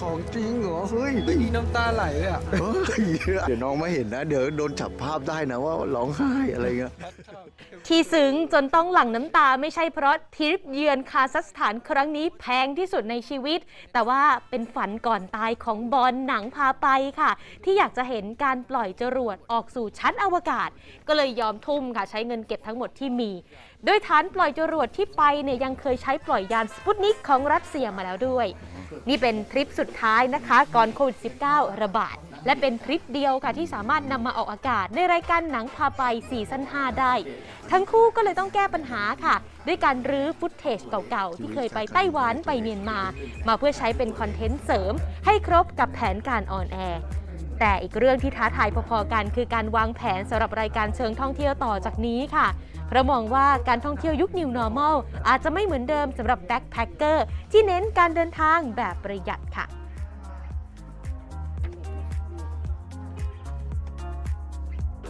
ของจริงเหรอ เฮ้ยมีน้ำตาไหลเลยอะ เฮ้ยเดี๋ยวน้องไม่เห็นนะ เดี๋ยวโดนจับภาพได้นะว่าร้องไห้อะไรเงี้ย ที่ซึ้งจนต้องหลั่งน้ำตาไม่ใช่เพราะทริปเยือนคาซัคสถานครั้งนี้แพงที่สุดในชีวิต แต่ว่าเป็นฝันก่อนตายของบอลหนังพาไปค่ะ ที่อยากจะเห็นการปล่อยจรวดออกสู่ชั้นอวกาศ ก็เลยยอมทุ่มค่ะใช้เงินเก็บทั้งหมดที่มีโดยฐานปล่อยจรวดที่ไปเนี่ยยังเคยใช้ปล่อยยานสปุตนิกของรัสเซียมาแล้วด้วย นี่เป็นทริปสุดท้ายนะคะก่อนโควิด -19 ระบาด และเป็นทริปเดียวค่ะที่สามารถนำมาออกอากาศในรายการหนังพาไปซีซั่น5ได้ ทั้งคู่ก็เลยต้องแก้ปัญหาค่ะ ด้วยการรื้อฟุตเทจเก่าๆ ที่เคยไปไต้หวันไปเมียนมา มาเพื่อใช้เป็นคอนเทนต์เสริม ให้ครบกับแผนการออนแอร์ แต่อีกเรื่องที่ท้าทายพอๆกัน คือการวางแผนสำหรับรายการเชิงท่องเที่ยวต่อจากนี้ค่ะเพราะมองว่าการท่องเที่ยวยุค New Normal อาจจะไม่เหมือนเดิมสำหรับแบ็คแพคเกอร์ที่เน้นการเดินทางแบบประหยัดค่ะ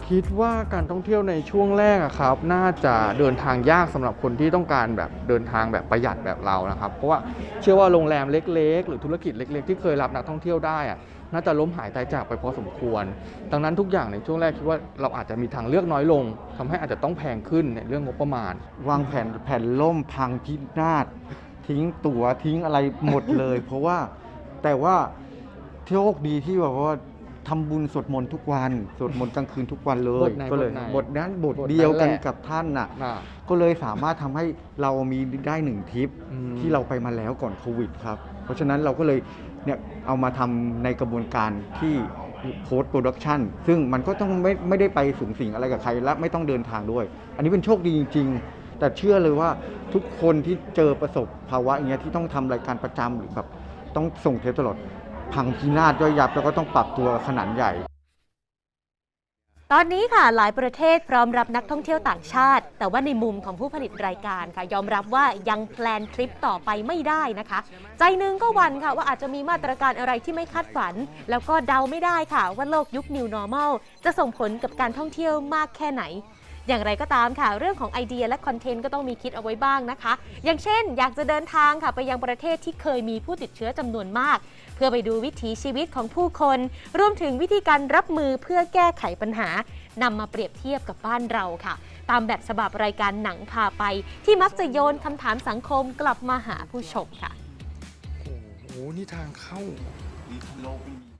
คิดว่าการท่องเที่ยวในช่วงแรกอะครับ น่าจะเดินทางยากสำหรับคนที่ต้องการแบบเดินทางแบบประหยัดแบบเรานะครับ เพราะว่าเชื่อว่าโรงแรมเล็ก ๆ หรือธุรกิจเล็ก ๆ ที่เคยรับนักท่องเที่ยวได้อะ น่าจะล้มหายตายจากไปพอสมควร ดังนั้นทุกอย่างในช่วงแรกคิดว่าเราอาจจะมีทางเลือกน้อยลงทำให้อาจจะต้องแพงขึ้นในเรื่องงบประมาณ วางแผนแผ่นล่มพังพินาศทิ้งตั๋วทิ้งอะไรหมดเลย เพราะว่าแต่ว่าโชคดีที่แบบว่าทำบุญสวดมนต์ทุกวันสวดมนต์กลางคืนทุกวันเลบยทไหนก็เลยบทไหนบทนั้นบทบทนั้นเดียวกันแหละกับท่านน่ะอ่าก็เลยสามารถทำให้เรามีได้หนึ่งทริปอืมที่เราไปมาแล้วก่อนโควิดครับเพ ราะฉะนั้นเราก็เลยเนี่ยเอามาทำในกระบวนการที่โพสต์โปรดักชันซึ่งมันก็ต้องไม่ไม่ได้ไปสูงสิงอะไรกับใครและไม่ต้องเดินทางด้วย อันนี้เป็นโชคดีจริง ๆ แต่เชื่อเลยว่าทุกคนที่เจอประสบภาวะอย่างเงี้ยที่ต้องทำรายการประจำหรือแบบต้องส่งเทปตลอดพังพินาศย่อยยับแล้วก็ต้องปรับตัวขนาดใหญ่ ตอนนี้ค่ะหลายประเทศพร้อมรับนักท่องเที่ยวต่างชาติ แต่ว่าในมุมของผู้ผลิตรายการค่ะ ยอมรับว่ายังแพลนทริปต่อไปไม่ได้นะคะ ใจหนึงก็วันค่ะว่าอาจจะมีมาตรการอะไรที่ไม่คาดฝัน แล้วก็เดาไม่ได้ค่ะว่าโลกยุค New Normal จะส่งผลกับการท่องเที่ยวมากแค่ไหน อย่างไรก็ตามค่ะ เรื่องของไอเดียและคอนเทนต์ก็ต้องมีคิดเอาไว้บ้างนะคะ อย่างเช่น อยากจะเดินทางค่ะไปยังประเทศที่เคยมีผู้ติดเชื้อจำนวนมาก เพื่อไปดูวิถีชีวิตของผู้คน รวมถึงวิธีการรับมือเพื่อแก้ไขปัญหานำมาเปรียบเทียบกับบ้านเราค่ะ ตามแบบฉบับรายการหนังพาไป ที่มักจะโยนคำถามสังคมกลับมาหาผู้ชมค่ะ โอ้โห นี่ทางเข้าโลกมี